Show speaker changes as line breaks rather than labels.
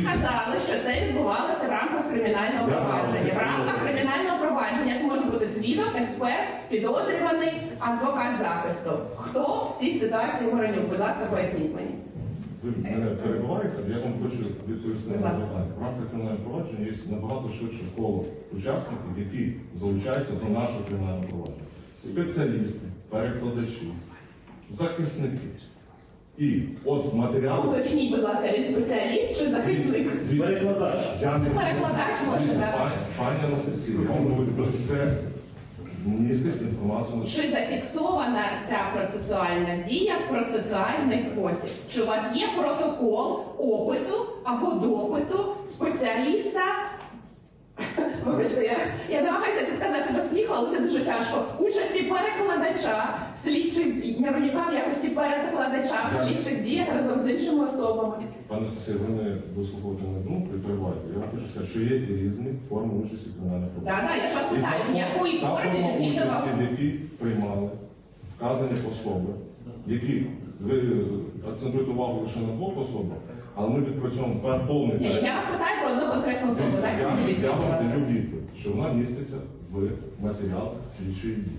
сказали, що це відбувалося в рамках кримінального провадження. В рамках кримінального провадження це може бути свідок, експерт, підозрюваний, адвокат захисту. Хто в цій ситуації Воронюк? Будь ласка, поясніть мені.
Ви мене перебуваєте, я вам хочу відповісти на
ласка.
запитання. В рамках кримінального провадження є набагато ширше коло учасників, які залучаються до нашого кримінального провадження. Спеціалісти, перекладачі, захисники. І от матеріалах
Уточніть, будь ласка, він спеціаліст чи захисник?
Перекладач.
Я не
Перекладач може, так.
пані- Анастасія, я вам говорю, це містить інформацію
Чи зафіксована ця процесуальна дія в процесуальний спосіб? Чи у вас є протокол опиту або допиту спеціаліста? Вибачте, я, я намагаюся це сказати до сміху, але це дуже тяжко. Участі перекладача, слідчих дій, Миронюка в якості перекладача в слідчих діях разом з іншими особами.
Пане Анастасія, ви не дослуховуєте на думку і. Я вам хочу сказати, що є різні форми участі в кримінальному
Так, так, я ж вас питаю, в якої
та форма участі, в якій приймали вказані особи, які ви акцентуєте увагу лише на двох особах, але ми відпрацьовуємо повний
Ні,
перелік.
я вас питаю особу.
Дивіться,
Дайте
Я, я вам
не
даю що вона міститься в матеріалах слідчої дії.